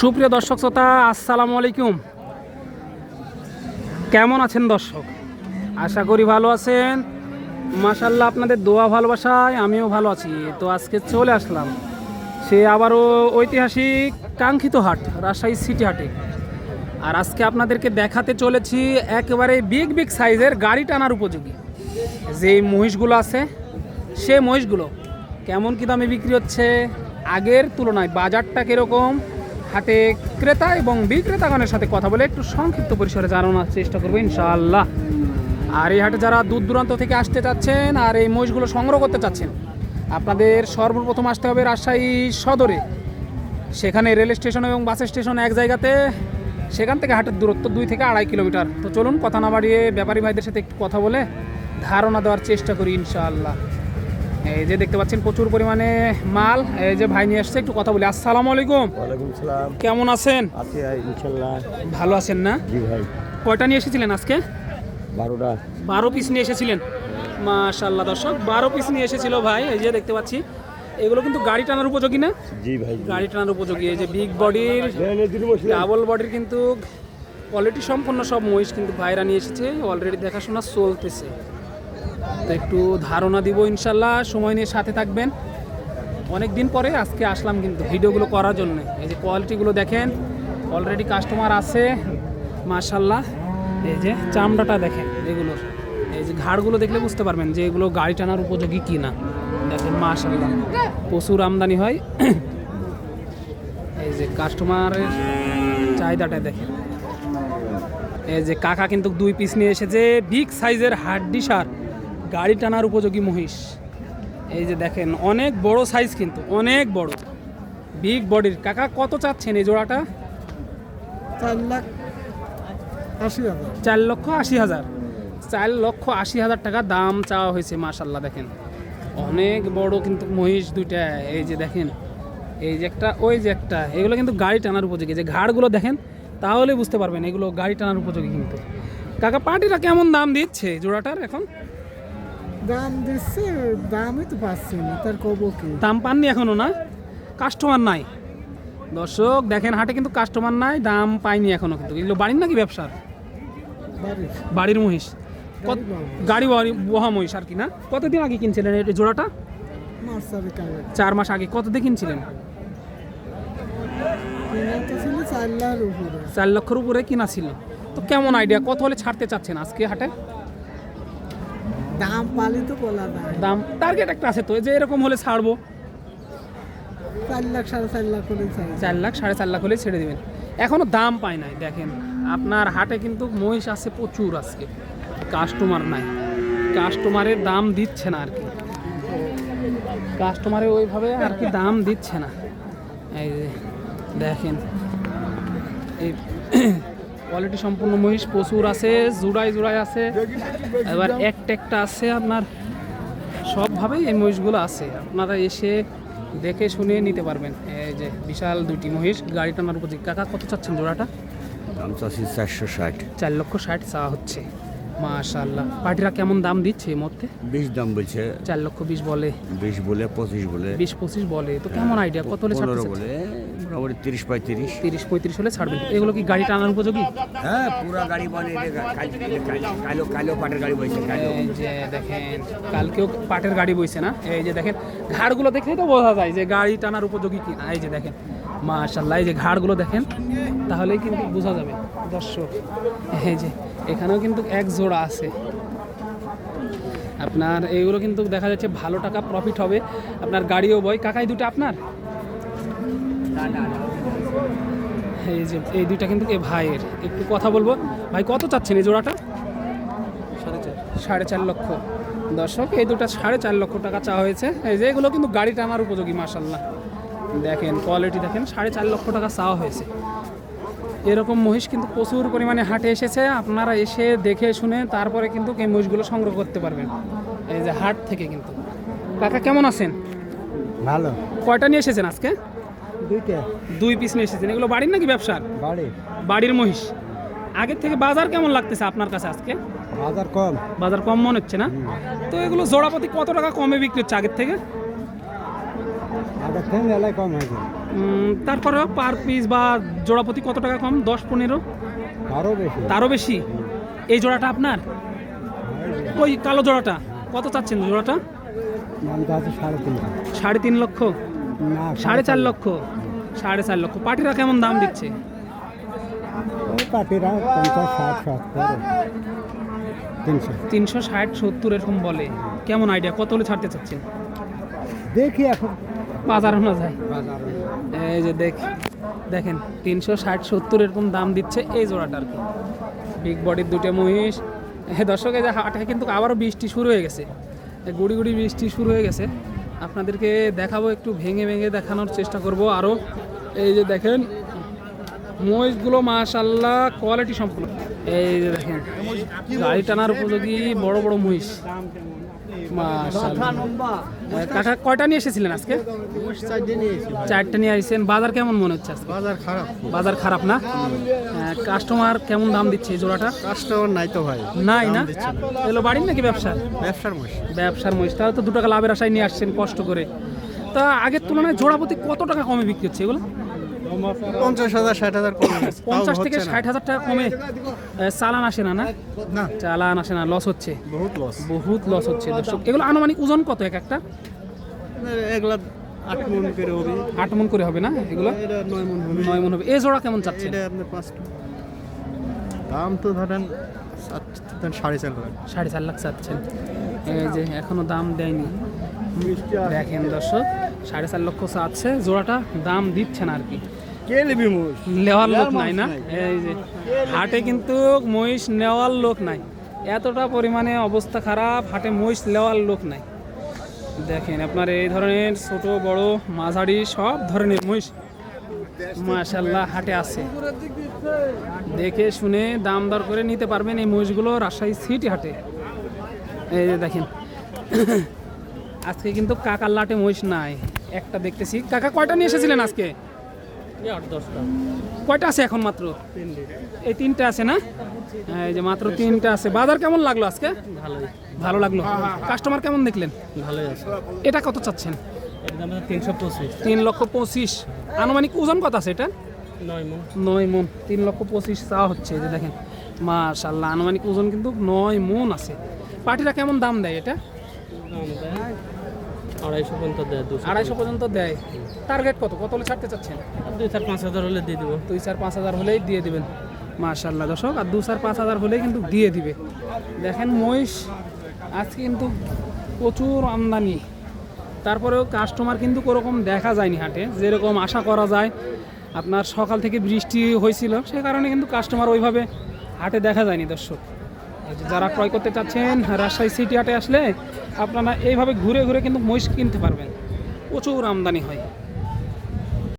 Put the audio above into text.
সুপ্রিয় দর্শক শ্রোতা, আসসালামু আলাইকুম। কেমন আছেন দর্শক? আশা করি ভালো আছেন। মাশাল্লাহ আপনাদের দোয়া ভালোবাসায় আমিও ভালো আছি। তো আজকে চলে আসলাম সে আবারও ঐতিহাসিক কাঙ্ক্ষিত হাট, রাজশাহী সিটি হাটে। আর আজকে আপনাদেরকে দেখাতে চলেছি একেবারে বিগ বিগ সাইজের গাড়ি টানার উপযোগী। যে মহিষগুলো আছে, সে মহিষগুলো কেমন কী দামে বিক্রি হচ্ছে? আগের তুলনায় বাজারটা কীরকম? হাটে ক্রেতা এবং বিক্রেতাগণের সাথে কথা বলে একটু সংক্ষিপ্ত পরিসরে জানানোর চেষ্টা করব, ইনশাআল্লাহ। আর এই হাটে যারা দূর দূরান্ত থেকে আসতে চাচ্ছেন আর এই মহিষগুলো সংগ্রহ করতে চাচ্ছেন, আপনাদের সর্বপ্রথম আসতে হবে রাজশাহী সদরে। সেখানে রেল স্টেশন এবং বাস স্টেশন এক জায়গাতে, সেখান থেকে হাটের দূরত্ব দুই থেকে আড়াই কিলোমিটার। তো চলুন কথা না বাড়িয়ে ব্যাপারী ভাইদের সাথে একটু কথা বলে ধারণা দেওয়ার চেষ্টা করি, ইনশাআল্লাহ। এই যে দেখতে পাচ্ছেন প্রচুর পরিমাণে মাল এই যে ভাই নিয়ে আসছে একটু কথা বলি। আসসালামু আলাইকুম। ওয়ালাইকুম সালাম। কেমন আছেন? আছি ভালো আছেন না? জি ভাই। কয়টা নিয়ে এসেছিলেন আজকে? বারোটা। বারো পিস নিয়ে এসেছিলেন। মাশাল্লাহ দর্শক বারো পিস নিয়ে এসেছিল ভাই। এই যে দেখতে পাচ্ছি এগুলো কিন্তু গাড়ি টানার উপযোগী না? জি ভাই গাড়ি টানার উপযোগী এই যে বিগ বডির ডাবল বডির কিন্তু কোয়ালিটি সম্পন্ন সব মহিষ কিন্তু ভাইরা নিয়ে এসেছে। অলরেডি দেখাশোনা চলতেছে। তো একটু ধারণা দিব ইনশাল্লাহ, সময় নিয়ে সাথে থাকবেন। অনেক দিন পরে আজকে আসলাম কিন্তু ভিডিওগুলো করার জন্য। এই যে কোয়ালিটিগুলো দেখেন অলরেডি কাস্টমার আছে, মাশাল্লাহ। এই যে চামড়াটা দেখেন, এগুলোর। এই যে ঘাড়গুলো দেখলে বুঝতে পারবেন যে এগুলো গাড়ি টানার উপযোগী কি না দেখেন, মাশাল্লাহ। প্রচুর আমদানি হয়। এই যে কাস্টমারের চাহিদাটা দেখেন। এই যে কাকা কিন্তু দুই পিস নিয়ে এসেছে বিগ সাইজের হাড্ডি সার। গাড়ি টানার উপযোগী মহিষ। এই যে দেখেন অনেক বড় সাইজ কিন্তু অনেক বড়। বিগ বডির কাকা কত চাচ্ছেন এই জোড়াটা? চার লাখ আশি হাজার। চার লক্ষ আশি হাজার। চার লক্ষ আশি হাজার টাকা দাম চাওয়া হয়েছে মাশাল্লাহ দেখেন। অনেক বড় কিন্তু মহিষ দুইটা। এই যে দেখেন এই যে একটা ওই যে একটা। এগুলো কিন্তু গাড়ি টানার উপযোগী। যে ঘাড়গুলো দেখেন তাহলে বুঝতে পারবেন এগুলো গাড়ি টানার উপযোগী কিন্তু। কাকা পার্টিটা কেমন দাম দিচ্ছে জোড়াটার এখন? দাম দিচ্ছে দামই তো পাচ্ছি না তার কব কি? দাম পাননি এখনও না? কাস্টমার নাই। দর্শক দেখেন হাটে কিন্তু কাস্টমার নাই দাম পাইনি এখনও কিন্তু। এগুলো বাড়ির নাকি ব্যবসার? বাড়ির। মহিষ। কত- গাড়ি। বহা মহিষ আর কি না? কতদিন আগে কিনছিলেন এই জোড়াটা? চার মাস আগে। কত দিয়ে কিনছিলেন চার লক্ষের উপরে কিনা ছিল। তো কেমন আইডিয়া কত হলে ছাড়তে চাচ্ছেন আজকে হাটে? দাম পালি তো বলা নাই। দাম টার্গেট একটা আছে তো যে এরকম হলে ছাড়বো। চার লাখ সাড়ে চার লাখ করে চাই চার লাখ সাড়ে চার লাখ হলে ছেড়ে দেবেন। এখনও দাম পায় নাই দেখেন। আপনার হাটে কিন্তু মহিষ আছে প্রচুর আজকে। কাস্টমার নাই। কাস্টমারের দাম দিচ্ছে না আর কি। কাস্টমারে ওইভাবে আর কি দাম দিচ্ছে না। এই দেখেন। এই কোয়ালিটি সম্পূর্ণ মহিষ প্রচুর আছে জুড়াই জুড়াই আছে। এবার একটা একটা আছে আপনার সবভাবেই এই মহিষগুলো আছে। আপনারা এসে দেখে শুনে নিতে পারবেন। এই যে বিশাল দুটি মহিষ গাড়ি টানার উপযোগী কাকা কত চাচ্ছেন জোড়াটা? দাম চাচ্ছি চারশো ষাট। চার লক্ষ ষাট চাওয়া হচ্ছে। মাশাল্লাহ পার্টিরা কেমন দাম দিচ্ছে এই মধ্যে বিশ দাম বলছে। চার লক্ষ বিশ বলে। বিশ বলে পঁচিশ বলে। বিশ পঁচিশ বলে। তো কেমন আইডিয়া কত হলে বলে। মোটামুটি তিরিশ পঁয়ত্রিশ। তিরিশ পঁয়ত্রিশ হলে ছাড়বেন। এগুলো কি গাড়ি টানার উপযোগী? হ্যাঁ পুরা গাড়ি বনে কালো কালো পাটের গাড়ি এই যে দেখেন কালকেও পাটের গাড়ি বইছে না? এই যে দেখেন ঘাড়গুলো দেখলেই তো বোঝা যায় যে গাড়ি টানার উপযোগী কি এই যে দেখেন মাশাল্লাহ এই যে ঘাড়গুলো দেখেন তাহলেই কিন্তু বোঝা যাবে। দর্শক এই যে এখানেও কিন্তু এক জোড়া আছে। আপনার এইগুলো কিন্তু দেখা যাচ্ছে ভালো টাকা প্রফিট হবে। আপনার গাড়িও বয়। কাকাই দুটো আপনার? এই যে এই দুইটা কিন্তু এ ভাইয়ের। একটু কথা বলব। ভাই কত চাচ্ছেন এই জোড়াটা? সাড়ে চার। লক্ষ। দর্শক এই দুটো সাড়ে চার লক্ষ টাকা চাওয়া হয়েছে। এই যে এগুলো কিন্তু গাড়ি টানার উপযোগী মাসাল্লাহ দেখেন কোয়ালিটি দেখেন সাড়ে চার লক্ষ টাকা চাওয়া হয়েছে। এরকম মহিষ কিন্তু প্রচুর পরিমাণে হাটে এসেছে। আপনারা এসে দেখে শুনে তারপরে কিন্তু এই মহিষগুলো সংগ্রহ করতে পারবেন। এই যে হাট থেকে কিন্তু। কাকা কেমন আছেন? ভালো। কয়টা নিয়ে এসেছেন আজকে? দুইটা। দুই পিস নিয়ে এসেছেন। এগুলো বাড়ির নাকি ব্যবসার? বাড়ি বাড়ির মহিষ। আগের থেকে বাজার কেমন লাগতেছে আপনার কাছে আজকে? বাজার কম। বাজার কম মনে হচ্ছে না? তো এগুলো জোড়াপতি কত টাকা কমে বিক্রি হচ্ছে আগের থেকে? আগের থেকে মেলায় কম হয়েছে। উম, পার পিস বা জোড়াপতি কত টাকা কম? দশ পনেরো? আরও বেশি। তারও বেশি? এই জোড়াটা আপনার? ওই কালো জোড়াটা। কত চাচ্ছেন জোড়াটা? সাড়ে তিন লক্ষ। সাড়ে চার লক্ষ? সাড়ে চার লক্ষ। পাটিরা কেমন দাম দিচ্ছে? পাটিরা পঞ্চাশ ষাট সত্তর তিনশো। তিনশো ষাট সত্তর এরকম বলে। কেমন আইডিয়া কত হলে ছাড়তে চাচ্ছেন? দেখি এখন। বাজার না যায়। এই যে দেখ দেখেন তিনশো ষাট সত্তর এরকম দাম দিচ্ছে এই জোড়াটা আর কি বিগ বডির দুটো মহিষ। হ্যাঁ দর্শক এই যে হাটে কিন্তু আবারও বৃষ্টি শুরু হয়ে গেছে। গুড়ি গুড়ি বৃষ্টি শুরু হয়ে গেছে। আপনাদেরকে দেখাবো, একটু ভেঙে ভেঙে দেখানোর চেষ্টা করব আরও এই যে দেখেন, মহিষগুলো মাশাল্লাহ কোয়ালিটি সম্পূর্ণ। এই যে দেখেন, গাড়ি টানার উপযোগী বড় বড় মহিষ। মাশাল্লাহ কয়টা নিয়ে এসেছিলেন আজকে? চারটা নিয়ে আসছেন বাজার কেমন মনে হচ্ছে আজকে? বাজার খারাপ। বাজার খারাপ না? কাস্টমার কেমন দাম দিচ্ছে এই জোড়াটা? কাস্টমার নাই তো ভাই। নাই না? এগুলো বাড়ির নাকি ব্যবসা ব্যবসার মাস ব্যবসার মহিষ। তাহলে তো দু টাকা লাভের আশায় নিয়ে আসছেন কষ্ট করে। তা আগের তুলনায় জোড়া প্রতি কত টাকা কমে বিক্রি হচ্ছে এগুলো? পঞ্চাশ হাজার ষাট হাজার কমে পঞ্চাশ থেকে ষাট হাজার টাকা কমে। চালান আসে না না? চালান আসে না লস হচ্ছে। বহুত লস বহুত লস হচ্ছে দর্শক। এগুলো আনুমানিক ওজন কত এক একটা? এগুলা আট মন করে হবে। আট মন করে হবে না এগুলো? নয় মন হবে। নয় মন হবে। এই জোড়া কেমন চাচ্ছে এটা আপনার পাঁচটা দাম তো ধরেন ধরেন সাড়ে চার লাখ। সাড়ে চার লাখ চাচ্ছেন। এই যে এখনও দাম দেয়নি। দেখেন দর্শক। সাড়ে চার লক্ষ চাচ্ছে জোড়াটা দাম দিচ্ছে না আর কি। কে নেবি মোষ নেওয়ার লোক নাই না? এই যে হাটে কিন্তু মহিষ নেওয়ার লোক নাই। এতটা পরিমাণে অবস্থা খারাপ হাটে মহিষ নেওয়ার লোক নাই। দেখেন আপনার এই ধরনের ছোট বড় মাঝারি সব ধরনের মহিষ মাশাল্লাহ হাটে আছে। দেখে শুনে দাম দর করে নিতে পারবেন এই মহিষগুলো রাজশাহী সিটি হাটে। এই যে দেখেন। আজকে কিন্তু কাকার লাটে মহিষ নাই। একটা দেখতেছি। কাকা কয়টা নিয়ে এসেছিলেন আজকে? কয়টা আছে এখন মাত্র? এই তিনটা আছে না? এই যে মাত্র তিনটা আছে। বাজার কেমন লাগল আজকে? ভালো লাগল। কাস্টমার কেমন দেখলেন? ভালোই আছে। এটা কত চাচ্ছেন? তিনশো তিন লক্ষ পঁচিশ। আনুমানিক ওজন কত আছে এটা? নয় মন। তিন লক্ষ পঁচিশ চা হচ্ছে যে দেখেন। মাশাল্লাহ আনুমানিক ওজন কিন্তু নয় মন আছে। পার্টিরা কেমন দাম দেয় এটা? আড়াইশো পর্যন্ত দেয় দুশো আড়াইশো পর্যন্ত দেয়। টার্গেট কত? কত হলে ছাড়তে চাচ্ছেন? দুই চার পাঁচ হাজার হলে দিয়ে দেবো। দুই চার পাঁচ হাজার হলেই দিয়ে দিবেন। মাশাল্লাহ দর্শক আর দু চার পাঁচ হাজার হলেই কিন্তু দিয়ে দিবে। দেখেন মহিষ আজকে কিন্তু প্রচুর আমদানি। তারপরেও কাস্টমার কিন্তু ওরকম দেখা যায়নি হাটে। যেরকম আশা করা যায় আপনার সকাল থেকে বৃষ্টি হয়েছিল সে কারণে কিন্তু কাস্টমার ওইভাবে হাটে দেখা যায়নি দর্শক। যারা ক্রয় করতে চাচ্ছেন, রাজশাহী সিটি হাটে আসলে আপনারা এইভাবে ঘুরে ঘুরে কিন্তু মহিষ কিনতে পারবেন। প্রচুর আমদানি হয়।